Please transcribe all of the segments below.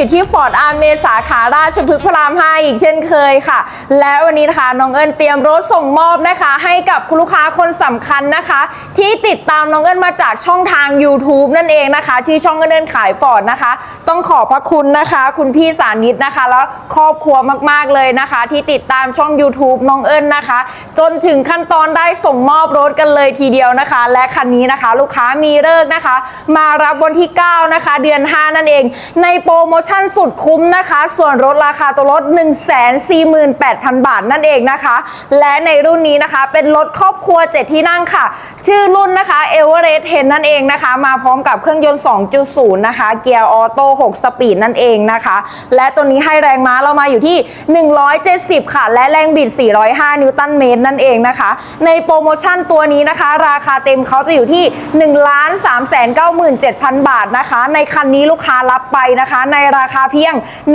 อยู่ที่ฟอร์ดอาร์เมสาขาราชพฤกษ์พระราม 5 อีกเช่นเคยค่ะ และวันนี้นะคะน้องเอิญเตรียมรถส่งมอบนะคะ ให้กับคุณลูกค้าคนสำคัญนะคะ ที่ติดตามน้องเอิญมาจากช่องทาง YouTube นั่นเองนะคะชื่อช่องเอิญขายฟอร์ดนะคะ ต้องขอบพระคุณนะคะ คุณพี่สานิตนะคะ แล้วครอบครัวมากๆเลยนะคะ ที่ติดตามช่อง YouTube น้องเอิญนะคะ จนถึงขั้นตอนได้ส่งมอบรถกันเลยทีเดียวนะคะ และคันนี้นะคะ ลูกค้ามีเลิกนะคะ มารับวันที่ 9 นะคะ เดือน 5 นั่นเอง ในโปรโมชนสุดคุ้มนะคะ ส่วนลดราคาตัวรถ 148,000 บาทนั่นเองนะคะ และในรุ่นนี้นะคะเป็นรถครอบครัว 7 ที่นั่งค่ะ ชื่อรุ่นนะคะ e v e r e s t 10 นั่นเองนะคะ มาพร้อมกับเครื่องยนต์ 2.0 นะคะ เกียร์ออโต้ 6 สปีดนั่นเองนะคะ และตัวนี้ให้แรงม้าเรามาอยู่ที่ 170 ค่ะ และแรงบิด 405 นิวตันเมตรนั่นเองนะคะ ในโปรโมชั่นตัวนี้นะคะ ราคาเต็มเขาจะอยู่ที่ 1 3 9 7 0 0 0 บาทนะคะ ในคันนี้ลูกค้ารับไปนะคะในราราคาเพียง 1 2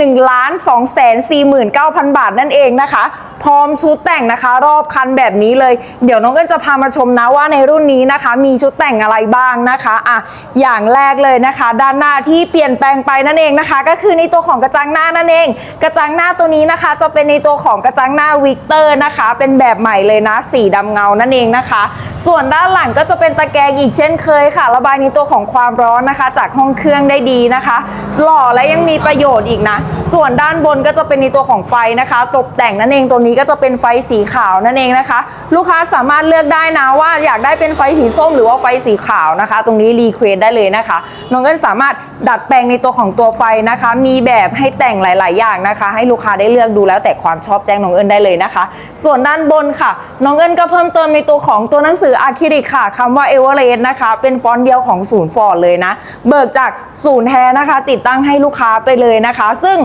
4 9 0 0 0 บาทนั่นเองนะคะ พร้อมชุดแต่งนะคะ รอบคันแบบนี้เลย เดี๋ยวน้องเอิญจะพามาชมนะว่าในรุ่นนี้นะคะ มีชุดแต่งอะไรบ้างนะคะอะอย่างแรกเลยนะคะ ด้านหน้าที่เปลี่ยนแปลงไปนั่นเองนะคะ ก็คือในตัวของกระจังหน้านั่นเอง กระจังหน้าตัวนี้นะคะ จะเป็นในตัวของกระจังหน้าวิกเตอร์นะคะ เป็นแบบใหม่เลยนะ สีดำเงานั่นเองนะคะ ส่วนด้านหลังก็จะเป็นตะแกรงอีกเช่นเคยค่ะ ระบายในตัวของความร้อนนะคะ จากห้องเครื่องได้ดีนะคะ หล่อและยังมีประโยชน์อีกนะ ส่วนด้านบนก็จะเป็นในตัวของไฟนะคะ ตกแต่งนั่นเองตัวนี้ก็จะเป็นไฟสีขาวนั่นเองนะคะ ลูกค้าสามารถเลือกได้นะว่าอยากได้เป็นไฟสีส้มหรือว่าไฟสีขาวนะคะ ตรงนี้รีเควสได้เลยนะคะน้องเอิญสามารถดัดแปลงในตัวของตัวไฟนะคะ มีแบบให้แต่งหลาย ๆ อย่างนะคะ ให้ลูกค้าได้เลือกดูแล้วแต่ความชอบแจ้งน้องเอิญได้เลยนะคะ ส่วนด้านบนค่ะ น้องเอิญก็เพิ่มเติมในตัวของตัวหนังสืออะคริลิกค่ะคำว่าเอเวอเรสต์นะคะ เป็นฟอนต์เดียวของศูนย์ฟอร์ดเลยนะ เบิกจากศูนย์แท้นะคะ ติดตั้งให้ลูกค้าไปเลยนะคะ ซึ่ง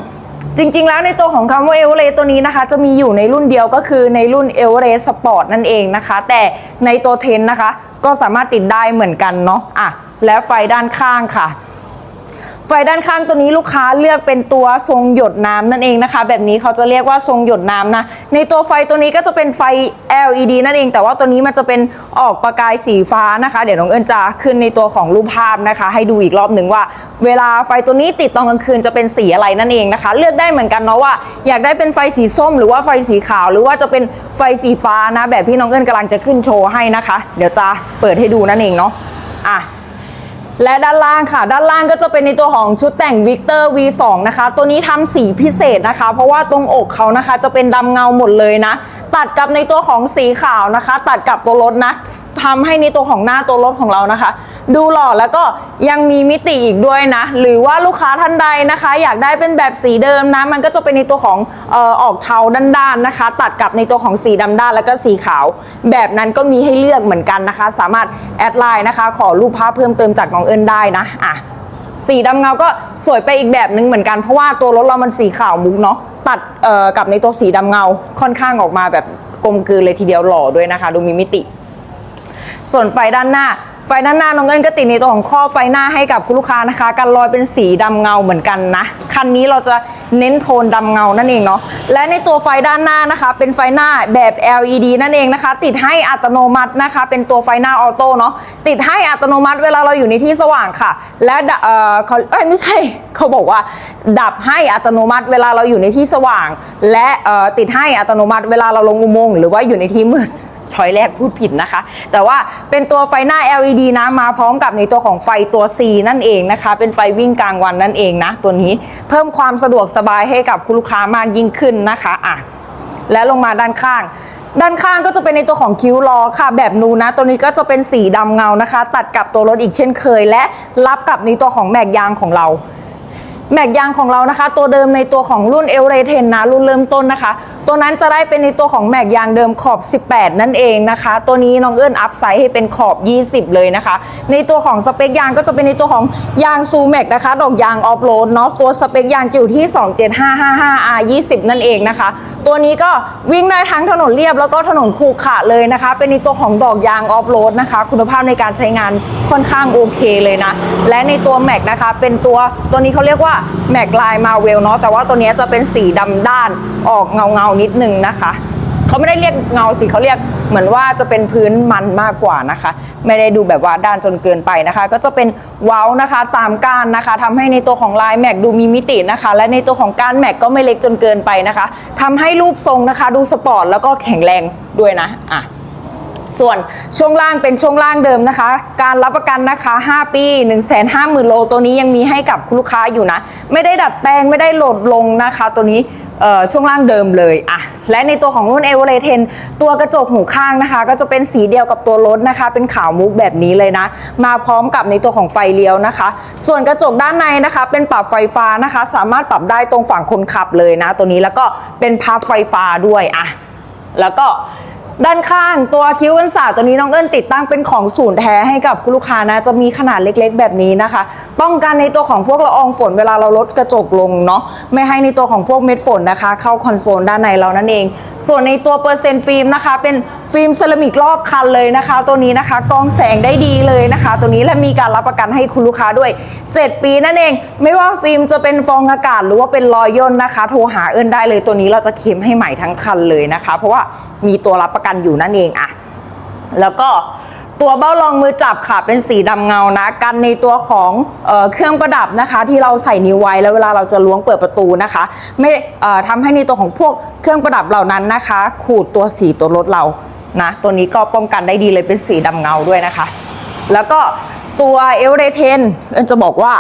จริงๆ แล้วในตัวของคำว่าเอเวอเรสตัวนี้นะคะ จะมีอยู่ในรุ่นเดียวก็คือในรุ่นเอเวอเรสสปอร์ตนั่นเองนะคะ แต่ในตัวเทนนะคะ ก็สามารถติดได้เหมือนกันเนาะอะและไฟด้านข้างค่ะ ไฟด้านข้างตัวนี้ลูกค้าเลือกเป็นตัวทรงหยดน้ำนั่นเองนะคะ แบบนี้เขาจะเรียกว่าทรงหยดน้ำนะ ในตัวไฟตัวนี้ก็จะเป็นไฟ LED นั่นเอง แต่ว่าตัวนี้มันจะเป็นออกประกายสีฟ้านะคะ เดี๋ยวน้องเอิญจะขึ้นในตัวของรูปภาพนะคะ ให้ดูอีกรอบหนึ่งว่า เวลาไฟตัวนี้ติดตอนกลางคืนจะเป็นสีอะไรนั่นเองนะคะ เลือกได้เหมือนกันเนาะว่าอยากได้เป็นไฟสีส้ม หรือว่าไฟสีขาว หรือว่าจะเป็นไฟสีฟ้านะ แบบที่น้องเอิญกำลังจะขึ้นโชว์ให้นะคะ เดี๋ยวจะเปิดให้ดูนั่นเองเนาะอะ และด้านล่างค่ะ ด้านล่างก็จะเป็นในตัวของชุดแต่ง Victor V2 นะคะ ตัวนี้ทำสีพิเศษนะคะ เพราะว่าตรงอกเขานะคะ จะเป็นดำเงาหมดเลยนะ ตัดกับในตัวของสีขาวนะคะ ตัดกับตัวรถนะทำให้ในตัวของหน้าตัวรถของเรานะคะ ดูหล่อแล้วก็ยังมีมิติอีกด้วยนะ หรือว่าลูกค้าท่านใดนะคะ อยากได้เป็นแบบสีเดิมนะ มันก็จะเป็นในตัวของเอ่อออกเทาด้านๆนะคะ ตัดกับในตัวของสีดำด้านแล้วก็สีขาว แบบนั้นก็มีให้เลือกเหมือนกันนะคะ สามารถแอดไลน์นะคะ ขอรูปภาพเพิ่มเติมจากน้องเอิญได้นะอะสีดำเงาก็สวยไปอีกแบบนึงเหมือนกันเพราะว่าตัวรถเรามันสีขาวมุกเนาะตัดเอ่อกับในตัวสีดำเงาค่อนข้างออกมาแบบกลมกลืนเลยทีเดียวหล่อด้วยนะคะ ดูมีมิติ ส่วนไฟด้านหน้า ฟด้านหน้าน้องเอิญก็ติดในตัวของข้อไฟหน้าให้กับคุณลูกค้านะคะกันรอยเป็นสีดำเงาเหมือนกันนะ คันนี้เราจะเน้นโทนดำเงานั่นเองเนาะ และในตัวไฟด้านหน้านะคะ เป็นไฟหน้าแบบ LED นั่นเองนะคะ ติดให้อัตโนมัตินะคะ เป็นตัวไฟหน้าออโต้เนาะ ติดให้อัตโนมัติเวลาเราอยู่ในที่สว่างค่ะ และเออเขาเอ้ยไม่ใช่เขาบอกว่า ดับให้อัตโนมัติเวลาเราอยู่ในที่สว่าง และเออติดให้อัตโนมัติเวลาเราลงอุโมงค์หรือว่าอยู่ในที่มืด ช้อยแรกพูดผิดนะคะ แต่ว่าเป็นตัวไฟหน้า LED นะมาพร้อมกับในตัวของไฟตัว C นั่นเองนะคะ เป็นไฟวิ่งกลางวันนั่นเองนะ ตัวนี้เพิ่มความสะดวกสบายให้กับคุณลูกค้ามากยิ่งขึ้นนะคะอะและลงมาด้านข้าง ด้านข้างก็จะเป็นในตัวของคิ้วล้อค่ะ แบบนูนะ ตัวนี้ก็จะเป็นสีดำเงานะคะ ตัดกับตัวรถอีกเช่นเคย และรับกับในตัวของแม็กยางของเรา แม็กยางของเรานะคะ ตัวเดิมในตัวของรุ่นเอลเรเทนนะรุ่นเริ่มต้นนะคะ ตัวนั้นจะได้เป็นในตัวของแม็กยางเดิมขอบ 18 นั่นเองนะคะ ตัวนี้น้องเอิญอัพไซส์ให้เป็นขอบ 20 เลยนะคะ ในตัวของสเปคยางก็จะเป็นในตัวของยางซูแม็กนะคะดอกยางออฟโรดเนาะตัวสเปคยางอยู่ที่ 27555 R 20 นั่นเองนะคะ ตัวนี้ก็วิ่งได้ทั้งถนนเรียบแล้วก็ถนนคูขระเลยนะคะ เป็นในตัวของดอกยางออฟโรดนะคะ คุณภาพในการใช้งานค่อนข้างโอเคเลยนะ และในตัวแม็กนะคะ เป็นตัวตัวนี้เขาเรียกว่าแม็กลายมาเวลเนาะแต่ว่าตัวนี้จะเป็นสีดำด้านออกเงาเงานิดนึงนะคะเขาไม่ได้เรียกเงาสิเขาเรียกเหมือนว่าจะเป็นพื้นมันมากกว่านะคะ ไม่ได้ดูแบบว่าด้านจนเกินไปนะคะ ก็จะเป็นเว้านะคะตามก้านนะคะทำให้ในตัวของลายแม็กดูมีมิตินะคะ และในตัวของก้านแม็กก็ไม่เล็กจนเกินไปนะคะทำให้รูปทรงนะคะ ดูสปอร์ตแล้วก็แข็งแรงด้วยนะอะ ส่วนช่วงล่างเป็นช่วงล่างเดิมนะคะ การรับประกันนะคะ 5 ปี 1 5 0 0 0 0โลตัวนี้ยังมีให้กับคุณลูกค้าอยู่นะ ไม่ได้ดัดแปลงไม่ได้โหลดลงนะคะ ตัวนี้ช่วงล่างเดิมเลยอะและในตัวของรุ่น e v e r e 10ตัวกระจกหูข้างนะคะ ก็จะเป็นสีเดียวกับตัวรถนะคะ เป็นขาวมุกแบบนี้เลยนะ มาพร้อมกับในตัวของไฟเลี้ยวนะคะ ส่วนกระจกด้านในนะคะ เป็นปรับไฟฟ้านะคะ สามารถปรับได้ตรงฝั่งคนขับเลยนะ ตัวนี้แล้วก็เป็นพับไฟฟ้าด้วยอะแล้วก็ ด้านข้างตัวคิ้วกันศาสตร์ตัวนี้น้องเอิญติดตั้งเป็นของศูนย์แท้ให้กับคุณลูกค้านะ จะมีขนาดเล็กๆ แบบนี้นะคะ ป้องกันในตัวของพวกละอองฝนเวลาเราลดกระจกลงเนาะไม่ให้ในตัวของพวกเม็ดฝนนะคะ เข้าคอนโซลด้านในเรานั่นเอง ส่วนในตัวเปอร์เซ็นต์ฟิล์มนะคะ เป็นฟิล์มเซรามิกรอบคันเลยนะคะ ตัวนี้นะคะกองแสงได้ดีเลยนะคะ ตัวนี้และมีการรับประกันให้คุณลูกค้าด้วย 7 ปีนั่นเอง ไม่ว่าฟิล์มจะเป็นฟองอากาศหรือว่าเป็นรอยย่นนะคะ โทรหาเอิญได้เลยตัวนี้เราจะเข็มให้ใหม่ทั้งคันเลยนะคะ เพราะว่ามีตัวรับประกันอยู่นั่นเองอะแล้วก็ตัวเบ้ารองมือจับค่ะเป็นสีดำเงานะ กันในตัวของเออเครื่องประดับนะคะ ที่เราใส่นิ้วไว้แล้วเวลาเราจะล้วงเปิดประตูนะคะ ไม่เอ่อทำให้ในตัวของพวกเครื่องประดับเหล่านั้นนะคะ ขูดตัวสีตัวรถเรานะ ตัวนี้ก็ป้องกันได้ดีเลยเป็นสีดำเงาด้วยนะคะ แล้วก็ตัวเอลเรเทนจะบอกว่า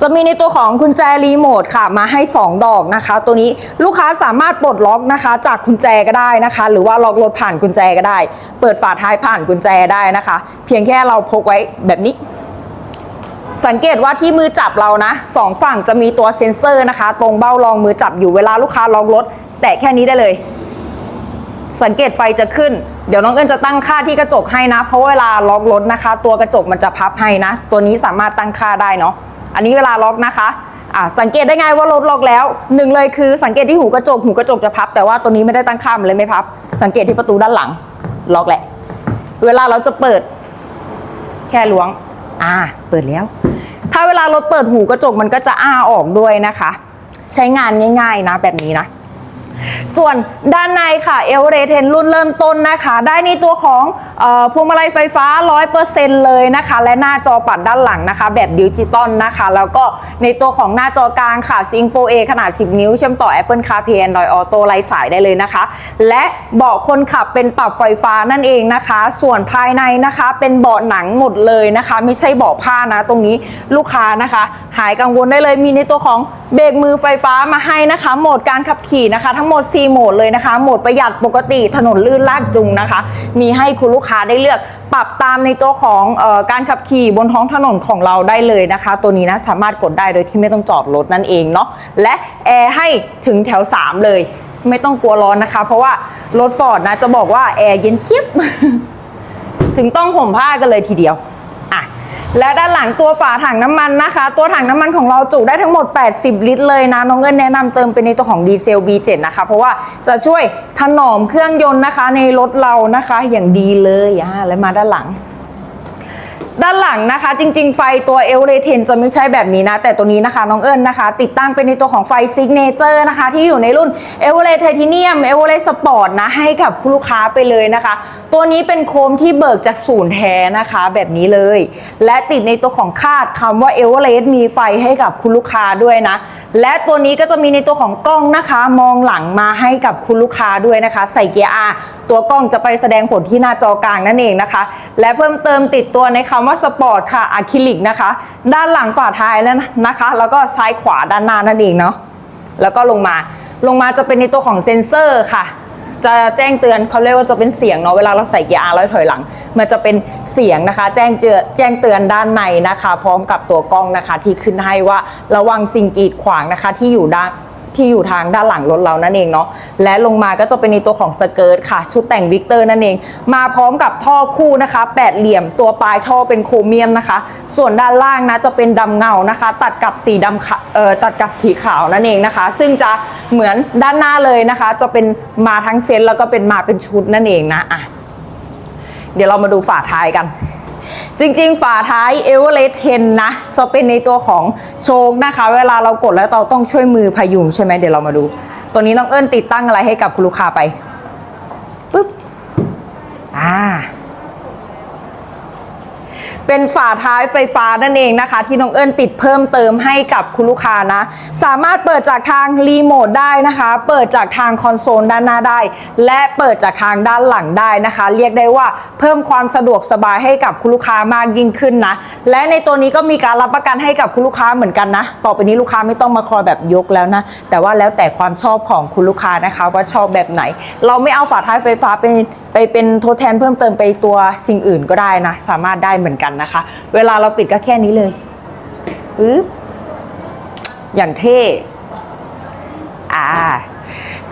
จะมีในตัวของกุญแจรีโมทค่ะมาให้ 2 ดอกนะคะ ตัวนี้ลูกค้าสามารถปลดล็อกนะคะ จากกุญแจก็ได้นะคะ หรือว่าล็อกรถผ่านกุญแจก็ได้ เปิดฝาท้ายผ่านกุญแจได้นะคะ เพียงแค่เราพกไว้แบบนี้ สังเกตว่าที่มือจับเรานะสองฝั่งจะมีตัวเซ็นเซอร์นะคะ ตรงเบ้ารองมือจับอยู่เวลาลูกค้าล็อกรถ แตะแค่นี้ได้เลย สังเกตไฟจะขึ้นเดี๋ยวน้องเอิญจะตั้งค่าที่กระจกให้นะ เพราะเวลาล็อกรถนะคะ ตัวกระจกมันจะพับให้นะ ตัวนี้สามารถตั้งค่าได้เนาะ อันนี้เวลาล็อกนะคะอ่าสังเกตได้ไงว่ารถล็อกแล้วหนึ่งเลยคือสังเกตที่หูกระจกหูกระจกจะพับ แต่ว่าตัวนี้ไม่ได้ตั้งค่ามันเลยไม่พับ สังเกตที่ประตูด้านหลังล็อกแหละ เวลาเราจะเปิด แค่ล้วง อ่า เปิดแล้ว ถ้าเวลารถเปิดหูกระจกมันก็จะอ้าออกด้วยนะคะ ใช้งานง่าย ๆ นะแบบนี้นะ ส่วนด้านในค่ะเอลเรเทนรุ่นเริ่มต้นนะคะ ได้ในตัวของออพวงมาลัยไฟฟ้า 100%เลยนะคะ และหน้าจอปัดด้านหลังนะคะ แบบดิจิตอลนะคะ แล้วก็ในตัวของหน้าจอกลางค่ะ Sync 4A ขนาด 10 นิ้ว เชื่อมต่อ Apple CarPlay Android Auto ไร้สายได้เลยนะคะ และเบาะคนขับเป็นปรับไฟฟ้านั่นเองนะคะ ส่วนภายในนะคะเป็นเบาะหนังหมดเลยนะคะ ไม่ใช่เบาะผ้านะตรงนี้ลูกค้านะคะ หายกังวลได้เลยมีในตัวของเบรกมือไฟฟ้ามาให้นะคะโหมดการขับขี่นะคะทั้งหมด 4 โหมดเลยนะคะ โหมดประหยัดปกติถนนลื่นลากจุงนะคะ มีให้คุณลูกค้าได้เลือก ปรับตามในตัวของออการขับขี่บนท้องถนนของเราได้เลยนะคะ ตัวนี้นะสามารถกดได้โดยที่ไม่ต้องจอดรถนั่นเองเนาะและแอร์ให้ถึงแถว 3 เลย ไม่ต้องกลัวร้อนนะคะ เพราะว่ารถฟอร์ดนะจะบอกว่าแอร์เย็นเจี๊ยบถึงต้องห่มผ้ากันเลยทีเดียว และด้านหลังตัวฝาถังน้ำมันนะคะ ตัวถังน้ำมันของเราจุได้ทั้งหมด 80 ลิตร เลยนะน้องเงินแนะนำเติมเป็นในตัวของดีเซล B7 นะคะ เพราะว่าจะช่วยถนอมเครื่องยนต์นะคะ ในรถเรานะคะอย่างดีเลยอะและมาด้านหลัง ด้านหลังนะคะ จริง ๆ ไฟตัวเอลเรเทนจะไม่ใช่แบบนี้นะ แต่ตัวนี้นะคะน้องเอิญนะคะ ติดตั้งเป็นในตัวของไฟซิกเนเจอร์นะคะ ที่อยู่ในรุ่นเอเวอเรไทเทเนียมเอเวอเรสปอร์ตนะให้กับลูกค้าไปเลยนะคะ ตัวนี้เป็นโคมที่เบิกจากศูนย์แท้นะคะ แบบนี้เลย และติดในตัวของคาดคำว่าเอเวอเรมีไฟให้กับคุณลูกค้าด้วยนะ และตัวนี้ก็จะมีในตัวของกล้องนะคะ มองหลังมาให้กับคุณลูกค้าด้วยนะคะ ใส่เกียร์ R ตัวกล้องจะไปแสดงผลที่หน้าจอกลางนั่นเองนะคะ และเพิ่มเติมติดตัวในคำว่าสปอร์ตค่ะอะคริลิกนะคะ ด้านหลังฝาท้ายแล้วนะคะ แล้วก็ซ้ายขวาด้านหน้านั่นเองเนาะแล้วก็ลงมาลงมาจะเป็นในตัวของเซ็นเซอร์ค่ะ จะแจ้งเตือนเขาเรียกว่าจะเป็นเสียงเนาะเวลาเราใส่เกียร์ R แล้วถอยหลัง มันจะเป็นเสียงนะคะ แจ้งเจือแจ้งเตือนด้านในนะคะ พร้อมกับตัวกล้องนะคะ ที่ขึ้นให้ว่าระวังสิ่งกีดขวางนะคะที่อยู่ด้าน ที่อยู่ทางด้านหลังรถเรานั่นเองเนาะและลงมาก็จะเป็นในตัวของสเกิร์ตค่ะ ชุดแต่งวิกเตอร์นั่นเอง มาพร้อมกับท่อคู่นะคะแปดเหลี่ยมตัวปลายท่อเป็นโครเมียมนะคะ ส่วนด้านล่างนะจะเป็นดำเงานะคะ ตัดกับสีดำเอ่อตัดกับสีขาวนั่นเองนะคะ ซึ่งจะเหมือนด้านหน้าเลยนะคะ จะเป็นมาทั้งเซตแล้วก็เป็นมาเป็นชุดนั่นเองนะอะเดี๋ยวเรามาดูฝาท้ายกัน จริงๆ ฝาท้ายเอเวอเรสต์เทนนะจะเป็นในตัวของโชคนะคะ เวลาเรากดแล้วเราต้องช่วยมือพยุงใช่ไหมเดี๋ยวเรามาดู ตัวนี้น้องเอิญติดตั้งอะไรให้กับคุณลูกค้าไปปุ๊บอ่า เป็นฝาท้ายไฟฟ้านั่นเองนะคะ ที่น้องเอิญติดเพิ่มเติมให้กับคุณลูกค้านะ สามารถเปิดจากทางรีโมทได้นะคะ เปิดจากทางคอนโซลด้านหน้าได้ และเปิดจากทางด้านหลังได้นะคะ เรียกได้ว่าเพิ่มความสะดวกสบายให้กับคุณลูกค้ามากยิ่งขึ้นนะ และในตัวนี้ก็มีการรับประกันให้กับคุณลูกค้าเหมือนกันนะ ต่อไปนี้ลูกค้าไม่ต้องมาคอยแบบยกแล้วนะ แต่ว่าแล้วแต่ความชอบของคุณลูกค้านะคะว่าชอบแบบไหน เราไม่เอาฝาท้ายไฟฟ้าเป็นไปเป็นทดแทนเพิ่มเติมไปตัวสิ่งอื่นก็ได้นะ สามารถได้เหมือนกันนะคะ เวลาเราปิดก็แค่นี้เลยปึ๊บอย่างเท่อ่า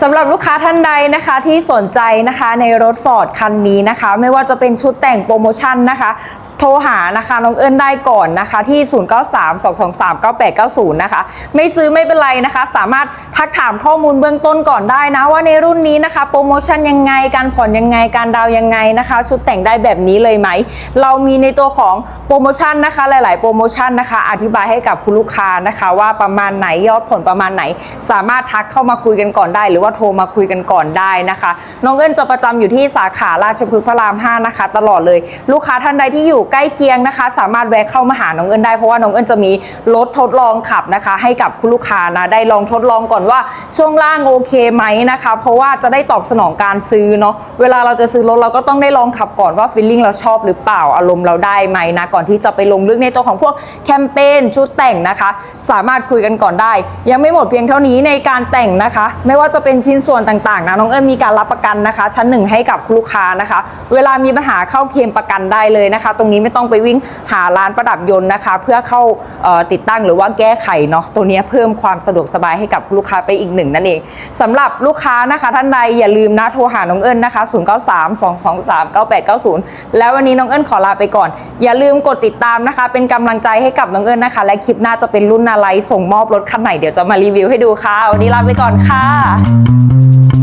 สำหรับลูกค้าท่านใดนะคะที่สนใจนะคะในรถฟอร์ดคันนี้นะคะ ไม่ว่าจะเป็นชุดแต่งโปรโมชั่นนะคะ โทรหานะคะน้องเอิญได้ก่อนนะคะที่ 0932239890 นะคะ ไม่ซื้อไม่เป็นไรนะคะ สามารถทักถามข้อมูลเบื้องต้นก่อนได้นะ ว่าในรุ่นนี้นะคะ โปรโมชั่นยังไงการผ่อนยังไงการดาวน์ยังไงนะคะ ชุดแต่งได้แบบนี้เลยไหม เรามีในตัวของโปรโมชั่นนะคะ หลาย ๆ โปรโมชั่นนะคะ อธิบายให้กับคุณลูกค้านะคะ ว่าประมาณไหนยอดผลประมาณไหน สามารถทักเข้ามาคุยกันก่อนได้หรือว่าโทรมาคุยกันก่อนได้นะคะ น้องเอิญจะประจำอยู่ที่สาขาราชพฤกษ์พระราม 5 นะคะ ตลอดเลย ลูกค้าท่านใดที่อยู่ใกล้เคียงนะคะ สามารถแวะเข้ามาหาน้องเอิญได้เพราะว่าน้องเอิญจะมีรถทดลองขับนะคะ ให้กับคุณลูกค้านะได้ลองทดลองก่อนว่าช่วงล่างโอเคไหมนะคะ เพราะว่าจะได้ตอบสนองการซื้อเนาะเวลาเราจะซื้อรถเราก็ต้องได้ลองขับก่อนว่าฟีลลิ่งเราชอบหรือเปล่าอารมณ์เราได้ไหมนะก่อนที่จะไปลงลึกในตัวของพวกแคมเปญชุดแต่งนะคะ สามารถคุยกันก่อนได้ ยังไม่หมดเพียงเท่านี้ในการแต่งนะคะ ไม่ว่าจะเป็น็นชิ้นส่วนต่างๆนะน้องเอิญมีการรับประกันนะคะ ชั้นหนึ่งให้กับลูกค้านะคะ เวลามีปัญหาเข้าเคลมประกันได้เลยนะคะ ตรงนี้ไม่ต้องไปวิ่งหาร้านประดับยนต์นะคะ เพื่อเข้าติดตั้งหรือว่าแก้ไขเนาะตัวนี้เพิ่มความสะดวกสบายให้กับลูกค้าไปอีกหนึ่งนั่นเองสำหรับลูกค้านะคะ ท่านใดอย่าลืมนะโทรหาน้องเอิญนะคะ 0 9 3 2 2 3 9 8 9 0 แล้ววันนี้น้องเอิญขอลาไปก่อน อย่าลืมกดติดตามนะคะ เป็นกำลังใจให้กับน้องเอิญนะคะ และคลิปหน้าจะเป็นรุ่นอะไรส่งมอบรถคันไหนเดี๋ยวจะมารีวิวให้ดูค่ะ วันนี้ลาไปก่อนค่ะ Música